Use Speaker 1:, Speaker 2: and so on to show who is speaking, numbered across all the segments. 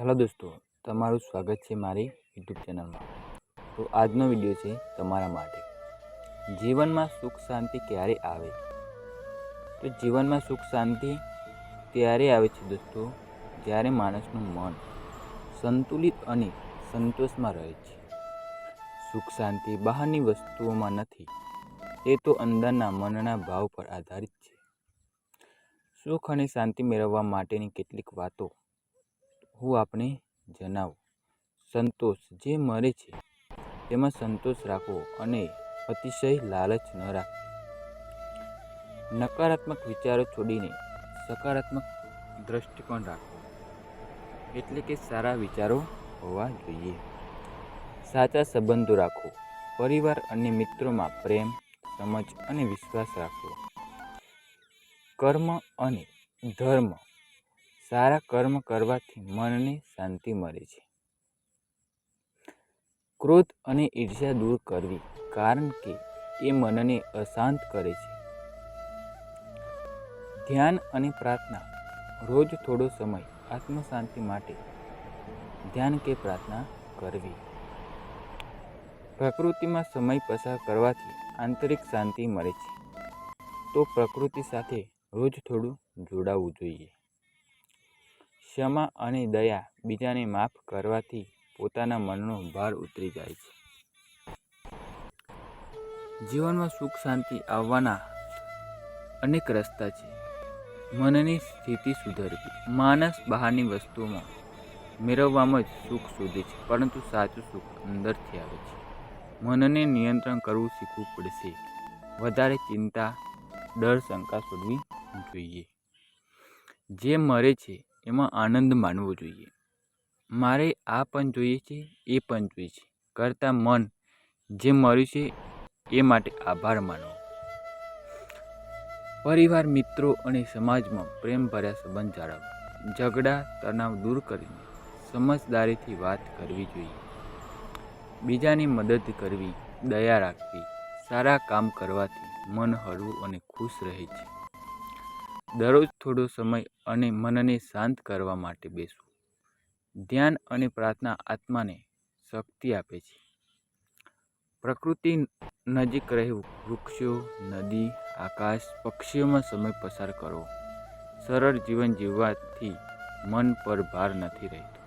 Speaker 1: Hello દોસ્તો, તમારું સ્વાગત છે મારી યુટ્યુબ ચેનલમાં. તો આજનો વીડિયો છે તમારા માટે. જીવનમાં સુખ શાંતિ ક્યારે આવે? તો જીવનમાં સુખ શાંતિ ત્યારે આવે છે દોસ્તો? જ્યારે માણસનું મન સંતુલિત અને સંતોષમાં રહે છે. સુખ શાંતિ બહારની વસ્તુઓમાં નથી, તે તો અંદરના મનના ભાવ પર આધારિત છે. સુખ અને શાંતિ મેળવવા માટેની કેટલીક વાતો હું આપણે જણાવું. સંતોષ જે મળે છે, તેમાં સંતોષ રાખવો અને અતિશય લાલચ ન રાખવી. નકારાત્મક વિચારો છોડીને સકારાત્મક દ્રષ્ટિકોણ રાખવો, એટલે કે સારા વિચારો હોવા જોઈએ. સાચા સંબંધો રાખવો પરિવાર અને મિત્રોમાં પ્રેમ, સમજ અને વિશ્વાસ રાખવો. કર્મ અને ધર્મ સારા કર્મ કરવાથી મનને શાંતિ મળે છે. ક્રોધ અને ઈર્ષ્યા દૂર કરવી, કારણ કે એ મનને અશાંત કરે છે. ધ્યાન અને પ્રાર્થના, રોજ થોડો સમય આત્મશાંતિ માટે ધ્યાન કે પ્રાર્થના કરવી. પ્રકૃતિમાં સમય પસાર કરવાથી આંતરિક શાંતિ મળે છે. તો પ્રકૃતિ સાથે રોજ થોડું જોડાવવું જોઈએ. ક્ષમા અને દયા બીજાને માફ કરવાથી પોતાના મનનો ભાર ઉતરી જાય છે. જીવનમાં સુખ શાંતિ આવવાના અનેક રસ્તા છે. મનની સ્થિતિ સુધરવી, માણસ બહારની વસ્તુઓમાં મેળવવામાં જ સુખ શોધે છે, પરંતુ સાચું સુખ અંદરથી આવે છે. મનને નિયંત્રણ કરવું શીખવું પડશે. વધારે ચિંતા, ડર, શંકા શોધવી જોઈએ. જે મરે છે એમાં આનંદ માનવો જોઈએ. મારે આ પણ જોઈએ છે, એ પણ જોઈએ છે. કરતાં મન જે મળ્યું છે, એ માટે આભાર માનો પરિવાર, મિત્રો અને સમાજમાં પ્રેમભર્યા સંબંધ જાળવવા. ઝઘડા, તણાવ દૂર કરીને સમજદારીથી વાત કરવી જોઈએ. બીજાની મદદ કરવી, દયા રાખવી, સારા કામ કરવાથી મન હળવું અને ખુશ રહે છે. દરરોજ થોડો સમય અને મનને શાંત કરવા માટે બેસવું. ધ્યાન અને પ્રાર્થના આત્માને શક્તિ આપે છે. પ્રકૃતિ નજીક રહેવું, વૃક્ષો, નદી, આકાશ, પક્ષીઓમાં સમય પસાર કરવો, સરળ જીવન જીવવાથી મન પર ભાર નથી રહેતો.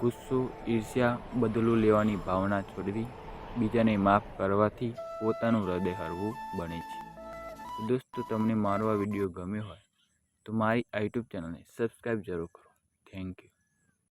Speaker 1: ગુસ્સો, ઈર્ષ્યા બદલો લેવાની ભાવના છોડવી, બીજાને માફ કરવાથી પોતાનું હૃદય હળવું બને છે. દોસ્તો, તમને મારો આ વીડિયો ગમ્યો હોય તો મારી આ યુટ્યુબ ચેનલને સબસ્ક્રાઈબ જરૂર કરો. Thank you